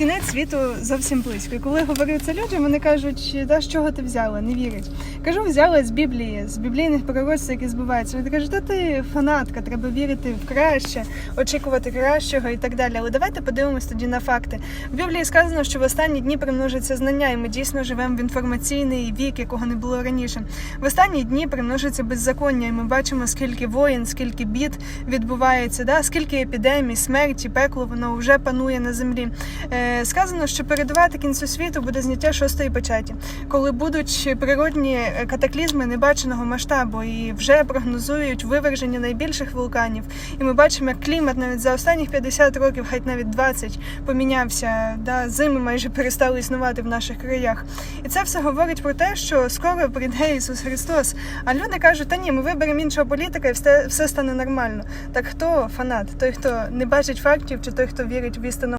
кінець світу зовсім близько. І коли говорю це людям, вони кажуть, да, з чого ти взяла, не вірять. Кажу, взяла з Біблії, з біблійних пророцтв, які збуваються. Вони кажуть, та ти фанатка, треба вірити в краще, очікувати кращого і так далі. Але давайте подивимось тоді на факти. В Біблії сказано, що в останні дні примножиться знання, і ми дійсно живемо в інформаційний вік, якого не було раніше. В останні дні примножиться беззаконня, і ми бачимо, скільки воїн, скільки бід відбувається, да? скільки епідемій, смерті, пекло воно вже панує на землі. Сказано, що передувати кінцю світу буде зняття шостої печаті, коли будуть природні катаклізми небаченого масштабу, і вже прогнозують виверження найбільших вулканів. І ми бачимо, як клімат навіть за останніх 50 років, хай навіть 20, помінявся. Да? Зими майже перестали існувати в наших краях. І це все говорить про те, що скоро прийде Ісус Христос. А люди кажуть, та ні, ми виберемо іншого політика і все стане нормально. Так хто фанат? Той, хто не бачить фактів, чи той, хто вірить в істину?